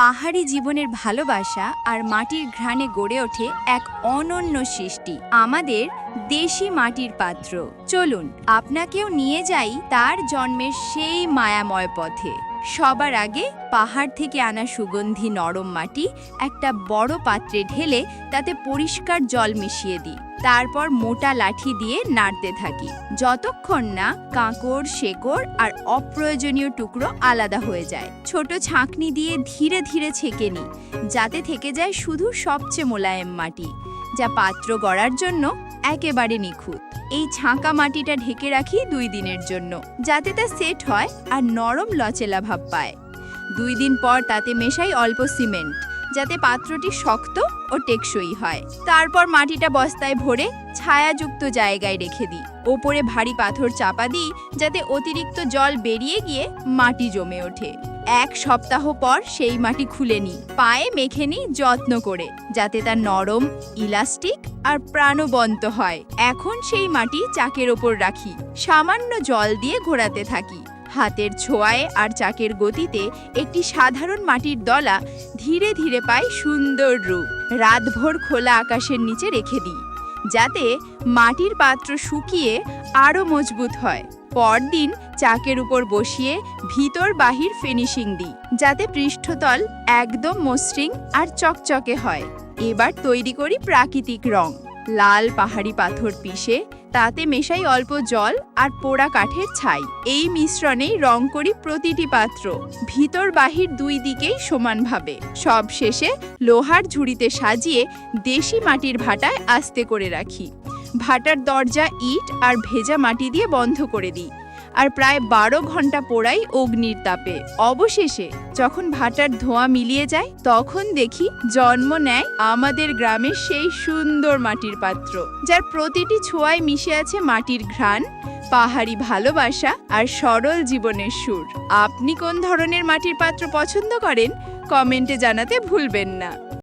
পাহাড়ি জীবনের ভালোবাসা আর মাটির ঘ্রাণে গড়ে ওঠে এক অনন্য সৃষ্টি, আমাদের দেশি মাটির পাত্র। চলুন, আপনাকেও নিয়ে যাই তার জন্মের সেই মায়াময় পথে। সবার আগে পাহাড় থেকে আনা সুগন্ধি নরম মাটি একটা বড় পাত্রে ঢেলে তাতে পরিষ্কার জল মিশিয়ে দিই। তারপর মোটা লাঠি দিয়ে নাড়তে থাকি। যতক্ষণ না কাঁকড়, শেকড় আর অপ্রয়োজনীয় টুকরো আলাদা হয়ে যায়। ছোট ছাঁকনি দিয়ে ধীরে ধীরে ছেঁকে নিই, যাতে থেকে যায় শুধু সবচেয়ে মোলায়েম মাটি, যা পাত্র গড়ার জন্য একেবারে নিখুঁত। এই ছাঁকা মাটিটা ঢেকে রাখি দুই দিনের জন্য, যাতে তা সেট হয় আর নরম লচেলা ভাব পায়। দুই দিন পর তাতে মেশাই অল্প সিমেন্ট যাতে পাত্রটি শক্ত ও টেকসই হয়। তারপর মাটিটা বস্তায় ভরে ছায়াযুক্ত জায়গায় রেখে দিই। ওপরে ভারী পাথর চাপা দিই যাতে অতিরিক্ত জল বেরিয়ে গিয়ে মাটি জমে ওঠে। এক সপ্তাহ পর সেই মাটি খুলে নিই। পায়ে মেখে নিই যত্ন করে যাতে তা নরম, ইলাস্টিক আর প্রাণবন্ত হয়। এখন সেই মাটি চাকের ওপর রাখি। সামান্য জল দিয়ে ঘোরাতে থাকি। হাতের ছোঁয়ায় আর চাকের গতিতে একটি সাধারণ মাটির দলা ধীরে ধীরে পায় সুন্দর রূপ। রাতভর খোলা আকাশের নিচে রেখে দিই, যাতে মাটির পাত্র শুকিয়ে আরও মজবুত হয়। পরদিন চাকের উপর বসিয়ে ভিতর বাহির ফিনিশিং দিই, যাতে পৃষ্ঠতল একদম মসৃণ আর চকচকে হয়। এবার তৈরি করি প্রাকৃতিক রং। লাল পাহাড়ি পাথর পিষে তাতে মেশাই অল্প জল আর পোড়া কাঠের ছাই। এই মিশ্রণেই রং করি প্রতিটি পাত্র। ভিতর বাহির দুই দিকেই সমানভাবে। সব শেষে লোহার ঝুড়িতে সাজিয়ে দেশি মাটির ভাটায় আস্তে করে রাখি। ভাটার দরজা ইট আর ভেজা মাটি দিয়ে বন্ধ করে দিই। আর প্রায় বারো ঘণ্টা পোড়াই অগ্নির তাপে। অবশেষে যখন ভাটার ধোঁয়া মিলিয়ে যায়, তখন দেখি জন্ম নেয় আমাদের গ্রামের সেই সুন্দর মাটির পাত্র, যার প্রতিটি ছোঁয়ায় মিশে আছে মাটির ঘ্রাণ, পাহাড়ি ভালোবাসা আর সরল জীবনের সুর। আপনি কোন ধরনের মাটির পাত্র পছন্দ করেন? কমেন্টে জানাতে ভুলবেন না।